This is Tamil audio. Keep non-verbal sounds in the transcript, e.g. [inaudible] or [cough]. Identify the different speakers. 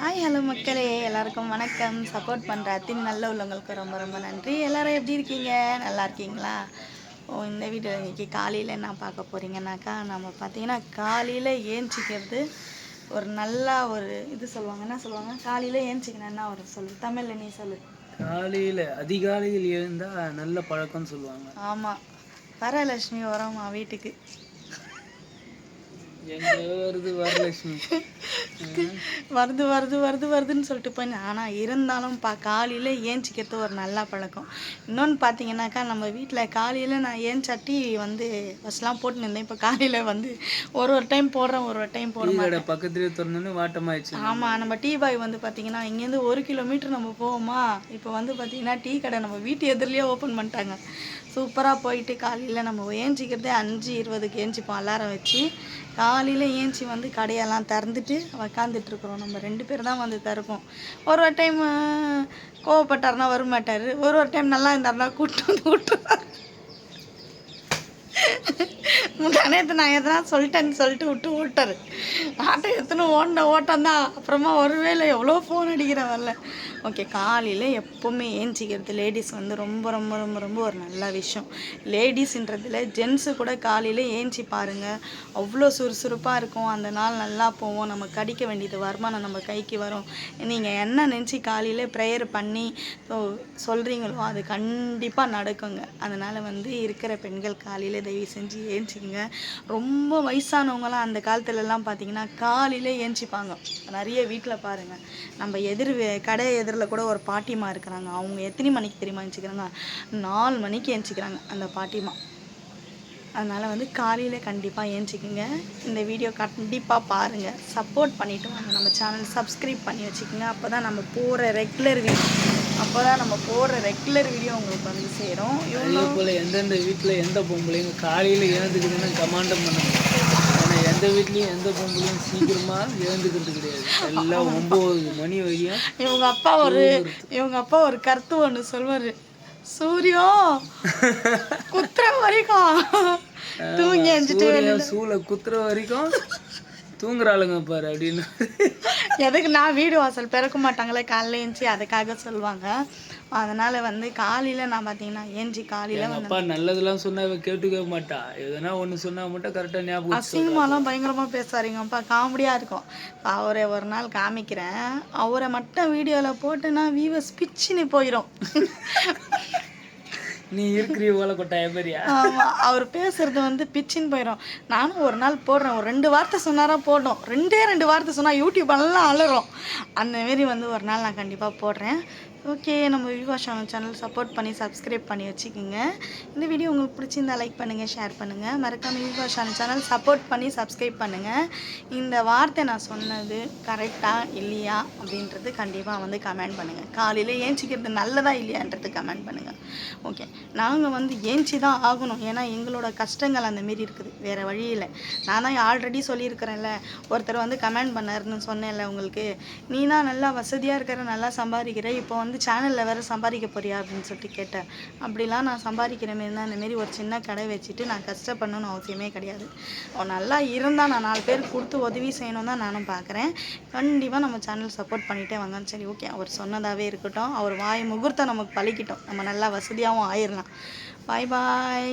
Speaker 1: ஹாய் ஹலோ மக்களே எல்லாருக்கும் வணக்கம் சப்போர்ட் பண்ணுற அத்தின் நல்ல உள்ளவங்களுக்கு ரொம்ப ரொம்ப நன்றி எல்லோரும் எப்படி இருக்கீங்க நல்லா இருக்கீங்களா ஓ இந்த வீடியோ இன்றைக்கி காலையில் என்ன பார்க்க போகிறீங்கன்னாக்கா நம்ம பார்த்திங்கன்னா காலையில் ஏஞ்சிக்கிறது ஒரு நல்லா ஒரு இது சொல்லுவாங்க என்ன சொல்லுவாங்க காலையில் ஏஞ்சிக்கணும்னா ஒரு சொல்லு தமிழில் நீ சொல்லு
Speaker 2: காலையில் அதிகாலையில் எழுந்தால் நல்ல பழக்கம்னு சொல்லுவாங்க
Speaker 1: ஆமாம் வரலட்சுமி வரோம்மா வீட்டுக்கு
Speaker 2: வருது வரலட்சுமி [laughs]
Speaker 1: வருது வருது வருது வருதுன்னு சொல்லிட்டு போய் ஆனால் இருந்தாலும் பா காலையில் ஏஞ்சிக்கிறது ஒரு நல்ல பழக்கம் இன்னொன்று பார்த்தீங்கன்னாக்கா நம்ம வீட்டில் காலையில் நான் ஏஞ்சாட்டி வந்து ஃபஸ்ட்லாம் போட்டு நின்றேன் இப்போ காலையில் வந்து ஒரு ஒரு டைம் போடுறேன் ஒரு ஒரு டைம் போடுறேன்
Speaker 2: பக்கத்துலேயே திறந்தோன்னு வாட்டமாகிடுச்சு
Speaker 1: ஆமாம் நம்ம டீ பாய் வந்து பார்த்தீங்கன்னா இங்கேருந்து ஒரு கிலோமீட்டர் நம்ம போவோமா இப்போ வந்து பார்த்தீங்கன்னா டீ கடை நம்ம வீட்டு எதிரிலேயே ஓப்பன் பண்ணிட்டாங்க சூப்பராக போயிட்டு காலையில் நம்ம ஏஞ்சிக்கிறதே அஞ்சு இருபதுக்கு ஏஞ்சிப்போம் அலாரம் வச்சு கா காலையில் ஏஞ்சி வந்து கடையெல்லாம் திறந்துட்டு உக்காந்துட்ருக்குறோம் நம்ம ரெண்டு பேர் தான் வந்து திறப்போம் ஒரு ஒரு டைம் கோவப்பட்டார்னா வரமாட்டார் ஒரு ஒரு டைம் நல்லா இருந்தார்னா கூட்டு வந்து விட்டுருவார் முன்னாடியத்து நான் எதனா சொல்லிட்டேன்னு சொல்லிட்டு விட்டு ஓட்டார் ஆட்டை எத்தனை ஓடின ஓட்டம் தான் அப்புறமா ஒருவேளை எவ்வளோ ஃபோன் அடிக்கிறவன்ல ஓகே காலையில் எப்போவுமே ஏஞ்சிக்கிறது லேடிஸ் வந்து ரொம்ப ரொம்ப ரொம்ப ரொம்ப ஒரு நல்ல விஷயம் லேடிஸ்ன்றதில் ஜென்ஸு கூட காலையில் ஏஞ்சி பாருங்கள் அவ்வளோ சுறுசுறுப்பாக இருக்கும் அந்த நாள் நல்லா போவோம் நம்ம கடிக்க வேண்டியது வருமானம் நம்ம கைக்கு வரும் நீங்கள் என்ன நினச்சி காலையில் ப்ரேயர் பண்ணி சொல்கிறீங்களோ அது கண்டிப்பாக நடக்குங்க அதனால் வந்து இருக்கிற பெண்கள் காலையில் தயவு செஞ்சு ஏஞ்சிக்கங்க ரொம்ப வயசானவங்களாம் அந்த காலத்துலலாம் பார்த்தீங்கன்னா காலையில் ஏஞ்சிப்பாங்க நிறைய வீட்டில் பாருங்கள் நம்ம எதிர் கடை எதிரில் கூட ஒரு பாட்டிமா இருக்கிறாங்க அவங்க எத்தனை மணிக்கு தெரியுமா எழுச்சிக்கிறாங்க நாலு மணிக்கு எழுச்சிக்கிறாங்க அந்த பாட்டிமா அதனால் வந்து காலையில் கண்டிப்பாக ஏஞ்சிக்கோங்க இந்த வீடியோ கண்டிப்பாக பாருங்கள் சப்போர்ட் பண்ணிவிட்டு வாங்க நம்ம சேனல் சப்ஸ்கிரைப் பண்ணி வச்சுக்கோங்க அப்போ தான் நம்ம போகிற ரெகுலர் வீடியோ அப்போ தான் நம்ம போகிற ரெகுலர் வீடியோ உங்களுக்கு வந்து சேரும்
Speaker 2: இவ்வளோ போல் எந்தெந்த வீட்டில் எந்த பொம்பளையும் காலையில் ஏந்துக்குதுன்னு கமாண்டம் பண்ணுங்க எந்த வீட்லயும் எந்த பொம்பளையும் சீக்கிரமா எழுந்துக்கிறது கிடையாது எல்லாம் ஒன்பது மணி வரையும்
Speaker 1: இவங்க அப்பா ஒரு இவங்க அப்பா ஒரு கருத்து ஒண்ணு சொல்வாரு சூரியோ குத்துற வரைக்கும்
Speaker 2: தூங்கி அஞ்சுட்டு சூளை குத்துற வரைக்கும் தூங்குறாளுங்க பாரு அப்படின்னு
Speaker 1: எதுக்கு நான் வீடு வாசல் பிறக்க மாட்டாங்களே காலைல எழுந்துச்சி அதுக்காக சொல்லுவாங்க அதனால வந்து காலையில நான் பார்த்தீங்கன்னா ஏஞ்சி காலையில
Speaker 2: அப்பா நல்லதெல்லாம் சொன்னா கேட்டுக்க கேட்டுக்கவே மாட்டா எதனா ஒண்ணு சொன்னால் மட்டும் கரெக்டா ஞாபகம்
Speaker 1: பயங்கரமா பயங்கரமாக அப்பா காமெடியா இருக்கும் அவரை ஒரு நாள் காமிக்கிறேன் அவரை மட்டும் வீடியோவில் போட்டுன்னா வீவஸ் பிச்சுன்னு போயிடும்
Speaker 2: நீ இருக்கிறீ ஓல கொட்டாய மாதிரியா
Speaker 1: அவர் பேசுறது வந்து பிச்சின்னு போயிடும் நானும் ஒரு நாள் போடுறேன் ஒரு ரெண்டு வார்த்தை சொன்னாரா போடணும் ரெண்டே ரெண்டு வார்த்தை சொன்னால் யூடியூப் எல்லாம் அந்த மாரி வந்து ஒரு நாள் நான் கண்டிப்பாக போடுறேன் ஓகே நம்ம விவாஷான சேனல் சப்போர்ட் பண்ணி சப்ஸ்கிரைப் பண்ணி வச்சுக்கோங்க இந்த வீடியோ உங்களுக்கு பிடிச்சிருந்தா லைக் பண்ணுங்கள் ஷேர் பண்ணுங்கள் மறக்காமல் விவாஷான சேனல் சப்போர்ட் பண்ணி சப்ஸ்கிரைப் பண்ணுங்கள் இந்த வார்த்தை நான் சொன்னது கரெக்டாக இல்லையா அப்படின்றது கண்டிப்பாக வந்து கமெண்ட் பண்ணுங்கள் காலையில் ஏஞ்சிக்கிறது நல்லதா இல்லையான்றது கமெண்ட் பண்ணுங்கள் ஓகே நாங்கள் வந்து ஏஞ்சி தான் ஆகணும் ஏன்னா எங்களோட கஷ்டங்கள் அந்த மாரி இருக்குது வேறு வழியில் நான் தான் ஆல்ரெடி சொல்லியிருக்கிறேன்ல ஒருத்தர் வந்து கமெண்ட் பண்ணாருன்னு சொன்னேன்ல உங்களுக்கு நீ தான் நல்லா வசதியாக இருக்கிற நல்லா சம்பாதிக்கிற இப்போ வந்து எதுக்கு சேனலில் வேறு சம்பாதிக்க போறியா அப்படின்னு சொல்லிட்டு கேட்டேன் அப்படிலாம் நான் சம்பாதிக்கிற மாரி தான் இந்தமாரி ஒரு சின்ன கடை வச்சுட்டு நான் கஷ்டப்படணும்னு அவசியமே கிடையாது நல்லா இருந்தால் நான் நாலு பேர் கொடுத்து உதவி செய்யணும் தான் நானும் பார்க்குறேன் கண்டிப்பாக நம்ம சேனல் சப்போர்ட் பண்ணிகிட்டே வாங்கன்னு சரி ஓகே அவர் சொன்னதாகவே இருக்கட்டும் அவர் வாய் முகூர்த்தம் நமக்கு பழிக்கிட்டோம் நம்ம நல்லா வசதியாகவும் ஆயிடலாம் பாய் பாய்